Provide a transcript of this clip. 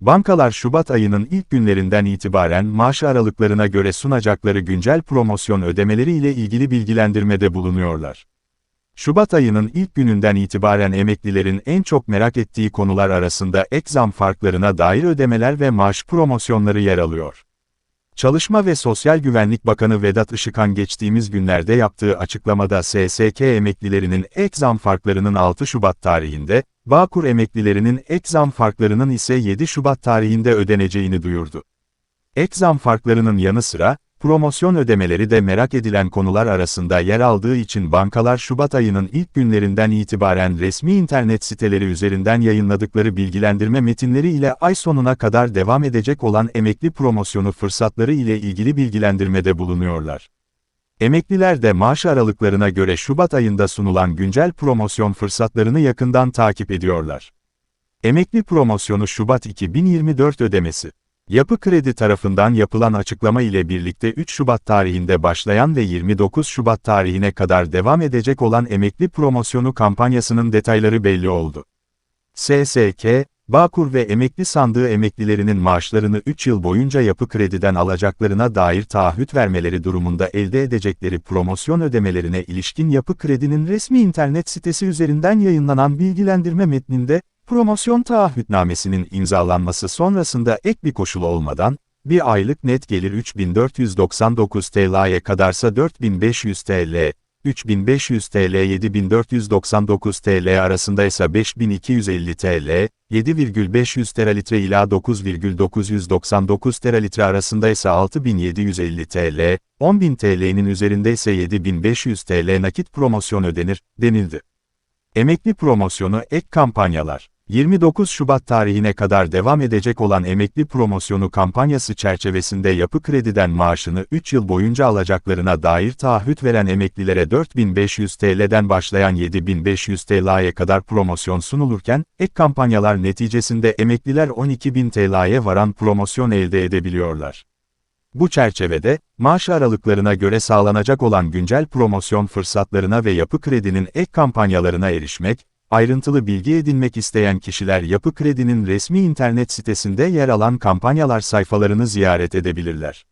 Bankalar Şubat ayının ilk günlerinden itibaren maaş aralıklarına göre sunacakları güncel promosyon ödemeleri ile ilgili bilgilendirmede bulunuyorlar. Şubat ayının ilk gününden itibaren emeklilerin en çok merak ettiği konular arasında ek zam farklarına dair ödemeler ve maaş promosyonları yer alıyor. Çalışma ve Sosyal Güvenlik Bakanı Vedat Işıkhan geçtiğimiz günlerde yaptığı açıklamada SSK emeklilerinin ek zam farklarının 6 Şubat tarihinde, Bağkur emeklilerinin ek zam farklarının ise 7 Şubat tarihinde ödeneceğini duyurdu. Ek zam farklarının yanı sıra, promosyon ödemeleri de merak edilen konular arasında yer aldığı için bankalar Şubat ayının ilk günlerinden itibaren resmi internet siteleri üzerinden yayınladıkları bilgilendirme metinleri ile ay sonuna kadar devam edecek olan emekli promosyonu fırsatları ile ilgili bilgilendirmede bulunuyorlar. Emekliler de maaş aralıklarına göre Şubat ayında sunulan güncel promosyon fırsatlarını yakından takip ediyorlar. Emekli promosyonu Şubat 2024 ödemesi Yapı Kredi tarafından yapılan açıklama ile birlikte 3 Şubat tarihinde başlayan ve 29 Şubat tarihine kadar devam edecek olan emekli promosyonu kampanyasının detayları belli oldu. SSK, Bağkur ve emekli sandığı emeklilerinin maaşlarını 3 yıl boyunca Yapı Kredi'den alacaklarına dair taahhüt vermeleri durumunda elde edecekleri promosyon ödemelerine ilişkin Yapı Kredi'nin resmi internet sitesi üzerinden yayınlanan bilgilendirme metninde, promosyon taahhütnamesinin imzalanması sonrasında ek bir koşul olmadan, bir aylık net gelir 3499 TL'ye kadarsa 4500 TL, 3500 TL 7499 TL arasında ise 5250 TL, 7,500 teralitre ila 9,999 teralitre arasında ise 6750 TL, 10.000 TL'nin üzerinde ise 7500 TL nakit promosyon ödenir, denildi. Emekli promosyonu ek kampanyalar 29 Şubat tarihine kadar devam edecek olan emekli promosyonu kampanyası çerçevesinde Yapı Kredi'den maaşını 3 yıl boyunca alacaklarına dair taahhüt veren emeklilere 4500 TL'den başlayan 7500 TL'ye kadar promosyon sunulurken, ek kampanyalar neticesinde emekliler 12.000 TL'ye varan promosyon elde edebiliyorlar. Bu çerçevede, maaş aralıklarına göre sağlanacak olan güncel promosyon fırsatlarına ve Yapı Kredi'nin ek kampanyalarına erişmek, Ayrıntılı bilgi edinmek isteyen kişiler Yapı Kredi'nin resmi internet sitesinde yer alan kampanyalar sayfalarını ziyaret edebilirler.